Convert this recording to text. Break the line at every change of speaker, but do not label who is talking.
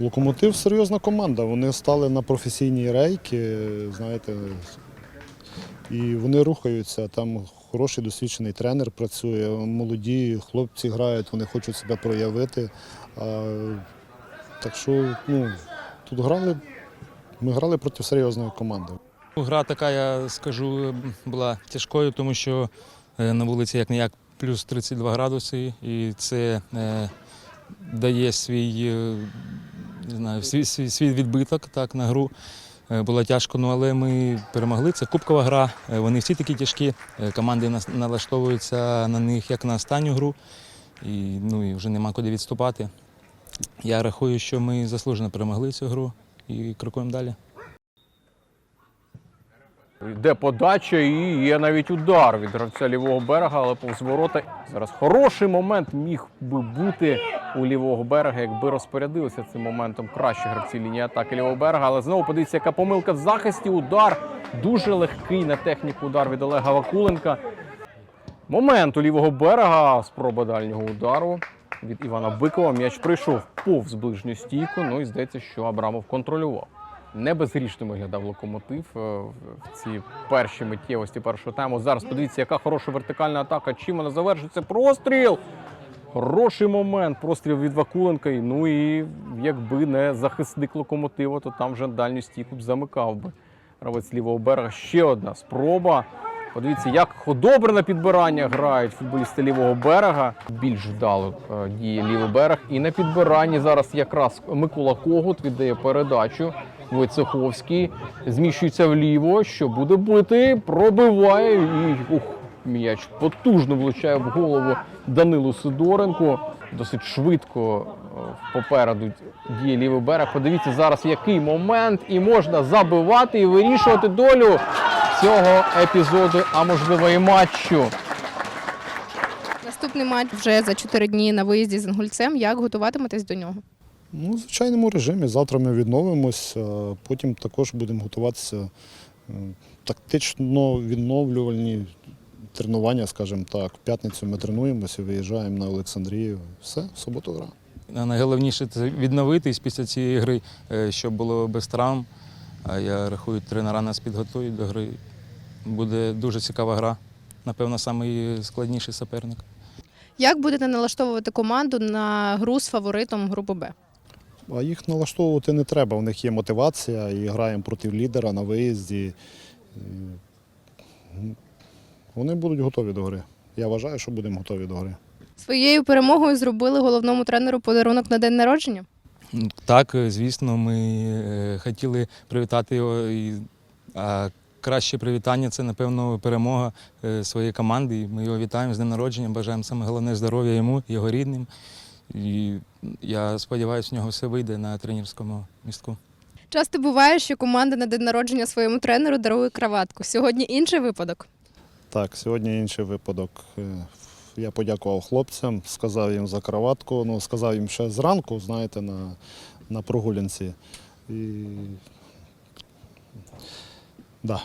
Локомотив серйозна команда. Вони стали на професійні рейки, знаєте, і вони рухаються. Там хороший досвідчений тренер працює, молоді хлопці грають, вони хочуть себе проявити. А, так що ну, тут грали, ми грали проти серйозної команди.
Гра така, я скажу, була тяжкою, тому що е, на вулиці як не як плюс 32 градуси, і це е, дає свій, е, не знаю, свій, свій, свій відбиток так, на гру. Е, Було тяжко, ну, але ми перемогли. Це кубкова гра. е, Вони всі такі тяжкі. е, Команди налаштовуються на них як на останню гру. І, ну, і вже нема куди відступати. Я рахую, що ми заслужено перемогли цю гру і крокуємо далі.
Йде подача і є навіть удар від гравця лівого берега, але повз ворота. Зараз хороший момент міг би бути у лівого берега, якби розпорядилися цим моментом кращі гравці лінії атаки лівого берега. Але знову подивіться, яка помилка в захисті. Удар дуже легкий на техніку удар від Олега Вакуленка. Момент у лівого берега. Спроба дальнього удару від Івана Бикова. М'яч прийшов повз ближню стійку. Ну і здається, що Абрамов контролював. Не безгрішним виглядав локомотив е, в в ці перші миттєвості першого тайму. Зараз подивіться, яка хороша вертикальна атака. Чим вона завершиться? Простріл! Хороший момент. Простріл від Вакуленка. Ну і якби не захисник локомотива, то там вже дальню стійку б замикав би гравець лівого берега. Ще одна спроба. Подивіться, як добре на підбирання грають футболісти лівого берега. Більш вдало е, діє лівий берег. І на підбиранні зараз якраз Микола Когут віддає передачу. Войцеховський зміщується вліво, що буде бити, пробиває і ух, м'яч потужно влучає в голову Данилу Сидоренко. Досить швидко е, попереду діє лівий берег. Подивіться зараз, який момент, і можна забивати і вирішувати долю цього епізоду, а можливо і матчу.
Наступний матч вже за 4 дні на виїзді з Інгульцем. Як готуватиметесь до нього?
Ну, в звичайному режимі. Завтра ми відновимось, а потім також будемо готуватися тактично відновлювальні тренування, скажімо так. В п'ятницю ми тренуємося, виїжджаємо на Олександрію. Все, в суботу гра.
Найголовніше це відновитись після цієї гри, е, щоб було без травм. А я рахую, тренера нас підготують до гри. Буде дуже цікава гра. Напевно, найскладніший суперник.
Як будете налаштовувати команду на гру з фаворитом групи Б?
А їх налаштовувати не треба. У них є мотивація і граємо проти лідера на виїзді. Вони будуть готові до гри. Я вважаю, що будемо готові до гри.
Своєю перемогою зробили головному тренеру подарунок на день народження.
Так, е, звісно, ми е, хотіли привітати його. І, а краще привітання це, напевно, перемога е, своєї команди. Ми його вітаємо з днем народження, бажаємо саме головне здоров'я йому, його рідним. І я сподіваюся, в нього все вийде на тренерському містку.
Часто буває, що команда на день народження своєму тренеру дарує краватку. Сьогодні інший випадок.
Так, сьогодні інший випадок. Е, Я подякував хлопцям, сказав їм за кроватку, ну, сказав їм ще зранку, знаєте, на, на прогулянці. І... Да.